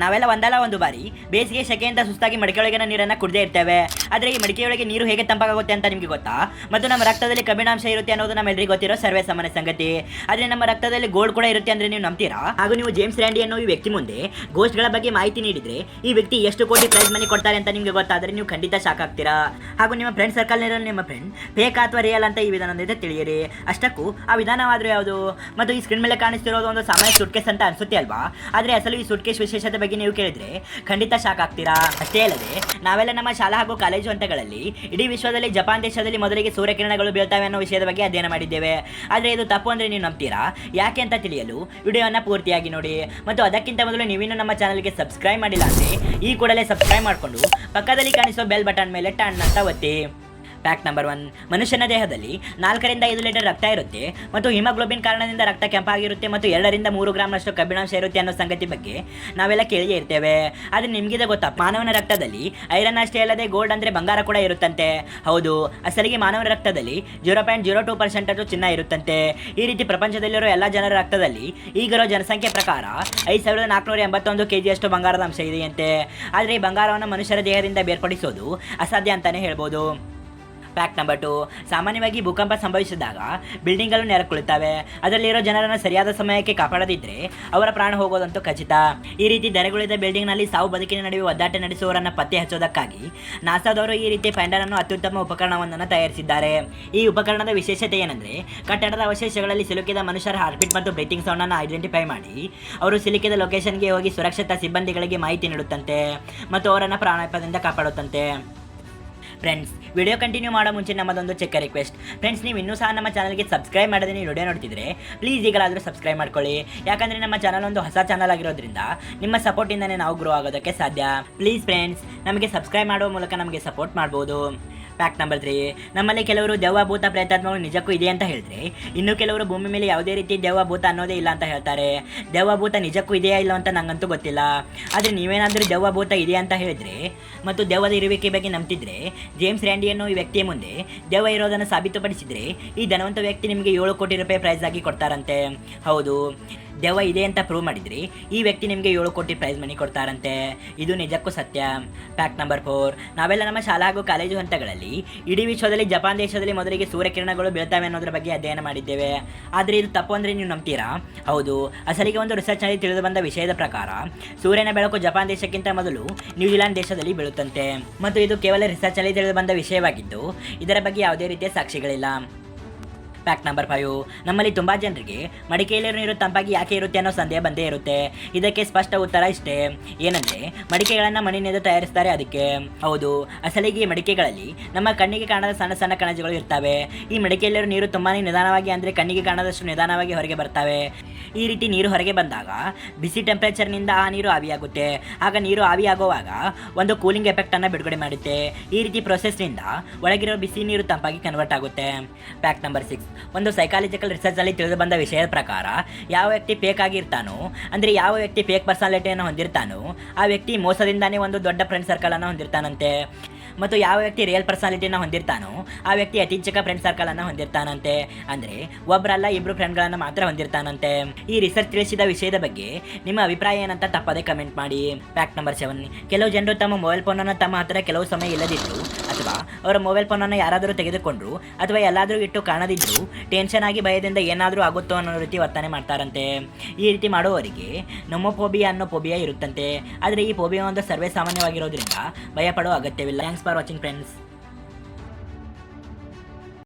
ನಾವೆಲ್ಲ ಒಂದಲ್ಲ ಒಂದು ಬಾರಿ. ಬೇಸಿಗೆ ಸೆಕೆಯಿಂದ ಸುಸ್ತಾಗಿ ಮಡಿಕೆಯೊಳಗಿನ ನೀರನ್ನ ಕುಡದೇ ಇರ್ತೇವೆ. ಆದರೆ ಈ ಮಡಿಕೆಯೊಳಗೆ ನೀರು ಹೇಗೆ ತಂಪಾಗುತ್ತೆ ಅಂತ ನಿಮಗೆ ಗೊತ್ತಾ? ಮತ್ತು ನಮ್ಮ ರಕ್ತದಲ್ಲಿ ಕಬ್ಬಿಣಾಂಶ ಇರುತ್ತೆ ಅನ್ನೋದು ನಮ್ಮೆಲ್ಲರಿಗೂ ಗೊತ್ತಿರೋ ಸರ್ವೇ ಸಾಮಾನ್ಯ ಸಂಗತಿ. ಆದರೆ ನಮ್ಮ ರಕ್ತದಲ್ಲಿ ಗೋಲ್ಡ್ ಕೂಡ ಇರುತ್ತೆ ಅಂದ್ರೆ ನೀವು ನಂಬ್ತೀರಾ? ಹಾಗೂ ನೀವು ಜೇಮ್ಸ್ ರ್ಯಾಂಡಿ ಅನ್ನೋ ಈ ವ್ಯಕ್ತಿ ಮುಂದೆ ಗೋಸ್ಟ್ಗಳ ಬಗ್ಗೆ ಮಾಹಿತಿ ನೀಡಿದ್ರೆ ಈ ವ್ಯಕ್ತಿ ಎಷ್ಟು ಕೋಟಿ ಪ್ರೈಸ್ ಮನಿ ಕೊಡ್ತಾರೆ ಅಂತ ನಿಮಗೆ ಗೊತ್ತಾದ್ರೆ ನೀವು ಖಂಡಿತ ಶಾಕ್ ಆಗ್ತೀರಾ. ಹಾಗೂ ನಿಮ್ಮ ಫ್ರೆಂಡ್ ಸರ್ಕಲ್ ನಿಮ್ಮ ಫ್ರೆಂಡ್ ಫೇಕ್ ಅಥವಾ ರಿಯಲ್ ಅಂತ ಈ ವಿಧಾನದಿಂದ ತಿಳಿಯಿರಿ. ಅಷ್ಟಕ್ಕೂ ಆ ವಿಧಾನವಾದರೂ ಯಾವುದು? ಮತ್ತು ಈ ಸ್ಕ್ರೀನ್ ಮೇಲೆ ಕಾಣಿಸ್ತಿರೋದು ಒಂದು ಸಾಮಾನ್ಯ ಸುಟ್ಕೇಸ್ ಅಂತ ಅನ್ಸುತ್ತೆ ಅಲ್ವಾ? ಆದರೆ ಅಸಲು ಈ ಸುಟ್ಕೇಸ್ ವಿಶೇಷತೆ ಬಗ್ಗೆ ನೀವು ಕೇಳಿದ್ರೆ ಖಂಡಿತ ಶಾಕ್ ಆಗ್ತೀರಾ ಅಷ್ಟೇ ಅಲ್ಲದೆ, ನಾವೆಲ್ಲ ನಮ್ಮ ಶಾಲಾ ಹಾಗೂ ಕಾಲೇಜು ಹಂತಗಳಲ್ಲಿ ಇಡೀ ವಿಶ್ವದಲ್ಲಿ ಜಪಾನ್ ದೇಶದಲ್ಲಿ ಮೊದಲಿಗೆ ಸೂರ್ಯಕಿರಣಗಳು ಬೀಳ್ತವೆ ಅನ್ನೋ ವಿಷಯದ ಬಗ್ಗೆ ಅಧ್ಯಯನ ಮಾಡಿದ್ದೇವೆ. ಆದರೆ ಇದು ತಪ್ಪು ಅಂದ್ರೆ ನೀವು ನಂಬ್ತೀರಾ? ಯಾಕೆ ಅಂತ ತಿಳಿಯಲು ವಿಡಿಯೋವನ್ನು ಪೂರ್ತಿಯಾಗಿ ನೋಡಿ. ಮತ್ತು ಅದಕ್ಕಿಂತ ಮೊದಲು ನೀವಿನ್ನೂ ನಮ್ಮ ಚಾನಲ್ಗೆ ಸಬ್ಸ್ಕ್ರೈಬ್ ಮಾಡಿಲ್ಲ ಅಂದ್ರೆ ಈ ಕೂಡಲೇ ಸಬ್ಸ್ಕ್ರೈಬ್ ಮಾಡಿಕೊಂಡು ಪಕ್ಕದಲ್ಲಿ ಕಾಣಿಸೋ ಬೆಲ್ ಬಟನ್ ಮೇಲೆ ಟನ್ ಅಂತ ಒತ್ತಿ. ಫ್ಯಾಕ್ಟ್ ನಂಬರ್ ಒನ್ ಮನುಷ್ಯನ ದೇಹದಲ್ಲಿ ನಾಲ್ಕರಿಂದ ಐದು ಲೀಟರ್ ರಕ್ತ ಇರುತ್ತೆ ಮತ್ತು ಹಿಮೋಗ್ಲೋಬಿನ್ ಕಾರಣದಿಂದ ರಕ್ತ ಕೆಂಪಾಗಿರುತ್ತೆ ಮತ್ತು ಎರಡರಿಂದ ಮೂರು ಗ್ರಾಮ್ನಷ್ಟು ಕಬ್ಬಿಣಾಂಶ ಇರುತ್ತೆ ಅನ್ನೋ ಸಂಗತಿ ಬಗ್ಗೆ ನಾವೆಲ್ಲ ಕೇಳಿಯೇ ಇರ್ತೇವೆ. ಆದರೆ ನಿಮಗಿದೆ ಗೊತ್ತಾ? ಮಾನವನ ರಕ್ತದಲ್ಲಿ ಐರನ್ ಅಷ್ಟೇ ಅಲ್ಲದೆ ಗೋಲ್ಡ್ ಅಂದರೆ ಬಂಗಾರ ಕೂಡ ಇರುತ್ತಂತೆ. ಹೌದು, ಅಸಲಿಗೆ ಮಾನವನ ರಕ್ತದಲ್ಲಿ zero point zero two percent ಅದು ಚಿನ್ನ ಇರುತ್ತಂತೆ. ಈ ರೀತಿ ಪ್ರಪಂಚದಲ್ಲಿರೋ ಎಲ್ಲ ಜನರ ರಕ್ತದಲ್ಲಿ ಈಗಿರೋ ಜನಸಂಖ್ಯೆ ಪ್ರಕಾರ ಐದು ಸಾವಿರದ ನಾಲ್ಕುನೂರ ಎಂಬತ್ತೊಂದು ಕೆ ಜಿಯಷ್ಟು ಬಂಗಾರದ ಅಂಶ ಇದೆಯಂತೆ. ಆದರೆ ಈ ಬಂಗಾರವನ್ನು ಮನುಷ್ಯರ ದೇಹದಿಂದ ಬೇರ್ಪಡಿಸೋದು ಅಸಾಧ್ಯ ಅಂತಲೇ ಹೇಳ್ಬೋದು. ಫ್ಯಾಕ್ಟ್ ನಂಬರ್ ಟು ಸಾಮಾನ್ಯವಾಗಿ ಭೂಕಂಪ ಸಂಭವಿಸಿದಾಗ ಬಿಲ್ಡಿಂಗ್ಗಳು ನೆರಕೊಳ್ಳುತ್ತವೆ ಅದರಲ್ಲಿರೋ ಜನರನ್ನು ಸರಿಯಾದ ಸಮಯಕ್ಕೆ ಕಾಪಾಡದಿದ್ದರೆ ಅವರ ಪ್ರಾಣ ಹೋಗೋದಂತೂ ಖಚಿತ. ಈ ರೀತಿ ದರೆಗುಳಿದ ಬಿಲ್ಡಿಂಗ್ನಲ್ಲಿ ಸಾವು ಬದುಕಿನ ನಡುವೆ ಒದ್ದಾಟ ನಡೆಸುವವರನ್ನು ಪತ್ತೆ ಹಚ್ಚೋದಕ್ಕಾಗಿ ನಾಸಾದವರು ಈ ರೀತಿ ಫೈಂಡರ್ ಅನ್ನು ಅತ್ಯುತ್ತಮ ಉಪಕರಣವೊಂದನ್ನು ತಯಾರಿಸಿದ್ದಾರೆ. ಈ ಉಪಕರಣದ ವಿಶೇಷತೆ ಏನೆಂದರೆ, ಕಟ್ಟಡದ ಅವಶೇಷಗಳಲ್ಲಿ ಸಿಲುಕಿದ ಮನುಷ್ಯರ ಹಾರ್ಟ್ಬೀಟ್ ಮತ್ತು ಬ್ರೀತಿಂಗ್ ಸೌಂಡನ್ನು ಐಡೆಂಟಿಫೈ ಮಾಡಿ, ಅವರು ಸಿಲುಕಿದ ಲೊಕೇಶನ್ಗೆ ಹೋಗಿ ಸುರಕ್ಷತಾ ಸಿಬ್ಬಂದಿಗಳಿಗೆ ಮಾಹಿತಿ ನೀಡುತ್ತಂತೆ ಮತ್ತು ಅವರನ್ನು ಪ್ರಾಣಾಪದಿಂದ ಕಾಪಾಡುತ್ತಂತೆ. ಫ್ರೆಂಡ್ಸ್ ವಿಡಿಯೋ ಕಂಟಿನ್ಯೂ ಮಾಡೋ ಮುಂಚೆ ನಮ್ಮದೊಂದು ಚೆಕ್ ರಿಕ್ವೆಸ್ಟ್ ಫ್ರೆಂಡ್ಸ್ ನೀವು ಇನ್ನೂ ಸಹ ನಮ್ಮ ಚಾನಲ್ಗೆ ಸಬ್ಸ್ಕ್ರೈಬ್ ಮಾಡದೇ ನೀವು ವಿಡಿಯೋ ನೋಡ್ತಿದ್ರೆ ಪ್ಲೀಸ್ ಈಗಲಾದರೂ ಸಬ್ಸ್ಕ್ರೈಬ್ ಮಾಡ್ಕೊಳ್ಳಿ. ಯಾಕಂದರೆ ನಮ್ಮ ಚಾನಲ್ ಒಂದು ಹೊಸ ಚಾನಲ್ ಆಗಿರೋದ್ರಿಂದ ನಿಮ್ಮ ಸಪೋರ್ಟಿಂದನೇ ನಾವು ಗ್ರೋ ಆಗೋದಕ್ಕೆ ಸಾಧ್ಯ. ಪ್ಲೀಸ್ ಫ್ರೆಂಡ್ಸ್ ನಮಗೆ ಸಬ್ಸ್ಕ್ರೈಬ್ ಮಾಡುವ ಮೂಲಕ ನಮಗೆ ಸಪೋರ್ಟ್ ಮಾಡ್ಬೋದು. ಫ್ಯಾಕ್ಟ್ ನಂಬರ್ ತ್ರೀ ನಮ್ಮಲ್ಲಿ ಕೆಲವರು ದೆವ್ವ ಭೂತ ಪ್ರೇತಾತ್ಮಗಳು ನಿಜಕ್ಕೂ ಇದೆ ಅಂತ ಹೇಳಿದ್ರೆ, ಇನ್ನು ಕೆಲವರು ಭೂಮಿ ಮೇಲೆ ಯಾವುದೇ ರೀತಿ ದೆವ್ವ ಭೂತ ಅನ್ನೋದೇ ಇಲ್ಲ ಅಂತ ಹೇಳ್ತಾರೆ. ದೆವ್ವ ಭೂತ ನಿಜಕ್ಕೂ ಇದೆಯಾ ಇಲ್ಲ ಅಂತ ನಂಗಂತೂ ಗೊತ್ತಿಲ್ಲ. ಆದರೆ ನೀವೇನಾದರೂ ದೆವ್ವ ಭೂತ ಇದೆ ಅಂತ ಹೇಳಿದ್ರೆ, ಮತ್ತು ದೇವದ ಇರುವಿಕೆ ಬಗ್ಗೆ ನಂಬ್ತಿದ್ರೆ, ಜೇಮ್ಸ್ ರ್ಯಾಂಡಿ ಅನ್ನೋ ಈ ವ್ಯಕ್ತಿಯ ಮುಂದೆ ದೆವ್ವ ಇರೋದನ್ನು ಸಾಬೀತುಪಡಿಸಿದರೆ, ಈ ಧನವಂತ ವ್ಯಕ್ತಿ ನಿಮಗೆ ಏಳು ಕೋಟಿ ರೂಪಾಯಿ ಪ್ರೈಸ್ ಆಗಿ ಕೊಡ್ತಾರಂತೆ. ಹೌದು. ದೆವ್ವ ಇದೆ ಅಂತ ಪ್ರೂವ್ ಮಾಡಿದ್ರಿ, ಈ ವ್ಯಕ್ತಿ ನಿಮಗೆ ಏಳು ಕೋಟಿ ಪ್ರೈಸ್ ಮನಿ ಕೊಡ್ತಾರಂತೆ. ಇದು ನಿಜಕ್ಕೂ ಸತ್ಯ. ಫ್ಯಾಕ್ಟ್ ನಂಬರ್ ಫೋರ್ ನಾವೆಲ್ಲ ನಮ್ಮ ಶಾಲಾ ಹಾಗೂ ಕಾಲೇಜು ಹಂತಗಳಲ್ಲಿ ಇಡೀ ವಿಶ್ವದಲ್ಲಿ ಜಪಾನ್ ದೇಶದಲ್ಲಿ ಮೊದಲಿಗೆ ಸೂರ್ಯಕಿರಣಗಳು ಬೀಳ್ತವೆ ಅನ್ನೋದ್ರ ಬಗ್ಗೆ ಅಧ್ಯಯನ ಮಾಡಿದ್ದೇವೆ. ಆದರೆ ಇದು ತಪ್ಪು ಅಂದರೆ ನೀವು ನಂಬ್ತೀರಾ? ಹೌದು. ಅಸಲಿಗೆ ಒಂದು ರಿಸರ್ಚ್ನಲ್ಲಿ ತಿಳಿದು ಬಂದ ವಿಷಯದ ಪ್ರಕಾರ, ಸೂರ್ಯನ ಬೆಳಕು ಜಪಾನ್ ದೇಶಕ್ಕಿಂತ ಮೊದಲು ನ್ಯೂಜಿಲೆಂಡ್ ದೇಶದಲ್ಲಿ ಬೀಳುತ್ತಂತೆ. ಮತ್ತು ಇದು ಕೇವಲ ರಿಸರ್ಚ್ನಲ್ಲಿ ತಿಳಿದು ಬಂದ ವಿಷಯವಾಗಿದ್ದು, ಇದರ ಬಗ್ಗೆ ಯಾವುದೇ ರೀತಿಯ ಸಾಕ್ಷಿಗಳಿಲ್ಲ. ಫ್ಯಾಕ್ಟ್ ನಂಬರ್ ಫೈವ್ ನಮ್ಮಲ್ಲಿ ತುಂಬ ಜನರಿಗೆ ಮಡಿಕೆಯಲ್ಲಿರೋ ನೀರು ತಂಪಾಗಿ ಯಾಕೆ ಇರುತ್ತೆ ಅನ್ನೋ ಸಂದೇಹ ಬಂದೇ ಇರುತ್ತೆ. ಇದಕ್ಕೆ ಸ್ಪಷ್ಟ ಉತ್ತರ ಇಷ್ಟೇ. ಏನಂದ್ರೆ, ಮಡಿಕೆಗಳನ್ನು ಮಣ್ಣಿನಿಂದ ತಯಾರಿಸ್ತಾರೆ ಅದಕ್ಕೆ. ಹೌದು, ಅಸಲಿಗೆ ಈ ಮಡಿಕೆಗಳಲ್ಲಿ ನಮ್ಮ ಕಣ್ಣಿಗೆ ಕಾಣದ ಸಣ್ಣ ಸಣ್ಣ ಕಣಜಗಳು ಇರ್ತವೆ. ಈ ಮಡಿಕೆಯಲ್ಲಿರೋ ನೀರು ತುಂಬಾ ನಿಧಾನವಾಗಿ ಅಂದರೆ ಕಣ್ಣಿಗೆ ಕಾಣದಷ್ಟು ನಿಧಾನವಾಗಿ ಹೊರಗೆ ಬರ್ತವೆ. ಈ ರೀತಿ ನೀರು ಹೊರಗೆ ಬಂದಾಗ ಬಿಸಿ ಟೆಂಪರೇಚರ್ನಿಂದ ಆ ನೀರು ಆವಿಯಾಗುತ್ತೆ. ಆಗ ನೀರು ಆವಿಯಾಗುವಾಗ ಒಂದು ಕೂಲಿಂಗ್ ಎಫೆಕ್ಟನ್ನು ಬಿಡುಗಡೆ ಮಾಡುತ್ತೆ. ಈ ರೀತಿ ಪ್ರೊಸೆಸ್ನಿಂದ ಒಳಗಿರೋ ಬಿಸಿ ನೀರು ತಂಪಾಗಿ ಕನ್ವರ್ಟ್ ಆಗುತ್ತೆ. ಫ್ಯಾಕ್ಟ್ ನಂಬರ್ ಸಿಕ್ಸ್ ಒಂದು ಸೈಕಾಲಜಿಕಲ್ ರಿಸರ್ಚ್ ಅಲ್ಲಿ ತಿಳಿದು ಬಂದ ವಿಷಯದ ಪ್ರಕಾರ, ಯಾವ ವ್ಯಕ್ತಿ ಫೇಕ್ ಆಗಿರ್ತಾನೋ, ಅಂದರೆ ಯಾವ ವ್ಯಕ್ತಿ ಫೇಕ್ ಪರ್ಸನಾಲಿಟಿಯನ್ನು ಹೊಂದಿರ್ತಾನೋ, ಆ ವ್ಯಕ್ತಿ ಮೋಸದಿಂದಾನೇ ಒಂದು ದೊಡ್ಡ ಫ್ರೆಂಡ್ ಸರ್ಕಲನ್ನು ಹೊಂದಿರ್ತಾನಂತೆ. ಮತ್ತು ಯಾವ ವ್ಯಕ್ತಿ ರಿಯಲ್ ಪರ್ಸನಾಲಿಟಿನ ಹೊಂದಿರ್ತಾನೋ, ಆ ವ್ಯಕ್ತಿ ಅತಿ ಚಿಕ್ಕ ಫ್ರೆಂಡ್ ಸರ್ಕಲ್ ಅನ್ನು ಹೊಂದಿರ್ತಾನಂತೆ. ಅಂದ್ರೆ ಒಬ್ಬರಲ್ಲ ಇಬ್ರು ಫ್ರೆಂಡ್ಗಳನ್ನು ಮಾತ್ರ ಹೊಂದಿರ್ತಾನಂತೆ. ಈ ರಿಸರ್ಚ್ ತಿಳಿಸಿದ ವಿಷಯದ ಬಗ್ಗೆ ನಿಮ್ಮ ಅಭಿಪ್ರಾಯ ಏನಂತ ತಪ್ಪದೆ ಕಮೆಂಟ್ ಮಾಡಿ. ಫ್ಯಾಕ್ಟ್ ನಂಬರ್ ಸೆವೆನ್ ಕೆಲವು ಜನರು ತಮ್ಮ ಮೊಬೈಲ್ ಫೋನನ್ನು ತಮ್ಮ ಹತ್ರ ಕೆಲವು ಸಮಯ ಇಲ್ಲದಿದ್ರು ಅಥವಾ ಅವರ ಮೊಬೈಲ್ ಫೋನನ್ನು ಯಾರಾದರೂ ತೆಗೆದುಕೊಂಡ್ರು ಅಥವಾ ಎಲ್ಲಾದರೂ ಇಟ್ಟು ಕಾಣದಿದ್ರು ಟೆನ್ಷನ್ ಆಗಿ ಭಯದಿಂದ ಏನಾದರೂ ಆಗುತ್ತೋ ಅನ್ನೋ ರೀತಿ ವರ್ತನೆ ಮಾಡ್ತಾರಂತೆ. ಈ ರೀತಿ ಮಾಡುವವರಿಗೆ ನೊಮೋಫೋಬಿಯಾ ಅನ್ನೋ ಫೋಬಿಯಾ ಇರುತ್ತಂತೆ. ಆದರೆ ಈ ಫೋಬಿಯಾ ಒಂದು ಸರ್ವೇ ಸಾಮಾನ್ಯವಾಗಿರೋದ್ರಿಂದ ಭಯ ಪಡೋ ಅಗತ್ಯವಿಲ್ಲ. Thanks for watching friends